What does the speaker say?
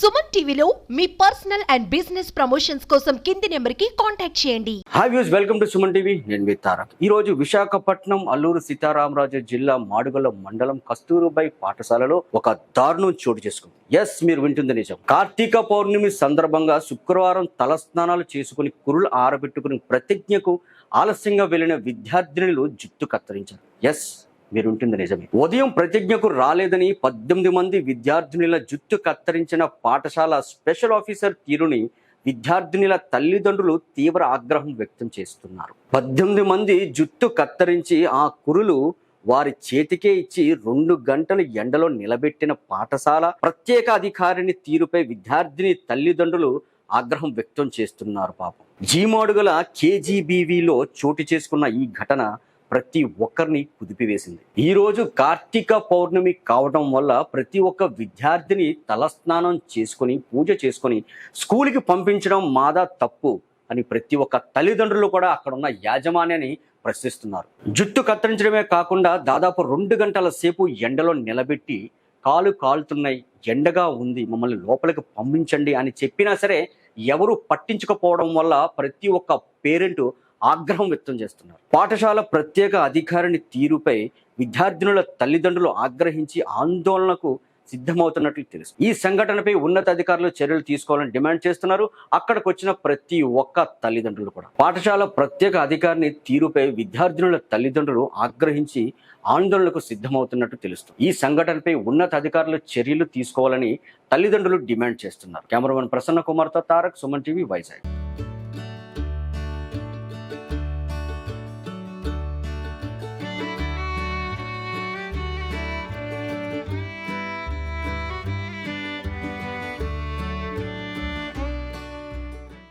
సుమన్ టీవీలో మీ personal and business promotions కోసం కింది నెంబర్కి కాంటాక్ట్ చేయండి. Hi views welcome to Suman TV నేను మీ తారక్. ఈ రోజు విశాఖపట్నం అల్లూరు సీతారామరాజు జిల్లా మాడుగుల మండలం కస్తూరుబాయ్ పాఠశాలలో ఒక దారుణం చోటు చేసుకుంది. ఎస్ మీరు వింటుంది నిజం. కార్తీక పౌర్ణమి సందర్భంగా శుక్రవారం తలస్నానాలు చేసుకుని కురులు ఆరబెట్టుకుని ప్రతిజ్ఞకు ఆలస్యంగా వెళ్ళిన విద్యార్థినులు జుట్టు కత్తిరించారు. ఎస్ మీరుంటుంది నిజమే. ఉదయం ప్రతిజ్ఞకు రాలేదని పద్దెనిమిది మంది విద్యార్థినుల జుట్టు కత్తిరించిన పాఠశాల స్పెషల్ ఆఫీసర్ తీరుని విద్యార్థినుల తల్లిదండ్రులు తీవ్ర ఆగ్రహం వ్యక్తం చేస్తున్నారు. పద్దెనిమిది మంది జుట్టు కత్తిరించి ఆ కురులు వారి చేతికే ఇచ్చి రెండు గంటలు ఎండలో నిలబెట్టిన పాఠశాల ప్రత్యేక అధికారిని తీరుపై విద్యార్థిని తల్లిదండ్రులు ఆగ్రహం వ్యక్తం చేస్తున్నారు పాపం. జీమాడుగల కేజీబీవీలో చోటు చేసుకున్న ఈ ఘటన ప్రతి ఒక్కరిని కుదిపివేసింది. ఈరోజు కార్తీక పౌర్ణమి కావడం వల్ల ప్రతి ఒక్క విద్యార్థిని తలస్నానం చేసుకొని పూజ చేసుకొని స్కూల్కి పంపించడం మాదా తప్పు అని ప్రతి ఒక్క తల్లిదండ్రులు కూడా అక్కడ ఉన్న యాజమాన్యాన్ని ప్రశ్నిస్తున్నారు. జుట్టు కత్తిరించడమే కాకుండా దాదాపు రెండు గంటల సేపు ఎండలో నిలబెట్టి కాలు కాలుతున్నాయి ఎండగా ఉంది మమ్మల్ని లోపలికి పంపించండి అని చెప్పినా సరే ఎవరు పట్టించకపోవడం వల్ల ప్రతి ఒక్క పేరెంటు ఆగ్రహం వ్యక్తం చేస్తున్నారు. పాఠశాల ప్రత్యేక అధికారిని తీరుపై విద్యార్థినుల తల్లిదండ్రులు ఆగ్రహించి ఆందోళనకు సిద్ధమవుతున్నట్లు తెలుసు. ఈ సంఘటనపై ఉన్నతాధికారులు చర్యలు తీసుకోవాలని డిమాండ్ చేస్తున్నారు. అక్కడికి వచ్చిన ప్రతి ఒక్క తల్లిదండ్రులు కూడా. పాఠశాల ప్రత్యేక అధికారిని తీరుపై విద్యార్థినుల తల్లిదండ్రులు ఆగ్రహించి ఆందోళనకు సిద్ధమవుతున్నట్టు తెలుస్తుంది. ఈ సంఘటనపై ఉన్నత అధికారులు చర్యలు తీసుకోవాలని తల్లిదండ్రులు డిమాండ్ చేస్తున్నారు. కెమెరామెన్ ప్రసన్న కుమార్తో తారక్ సుమన్ టీవీ వైజాగ్.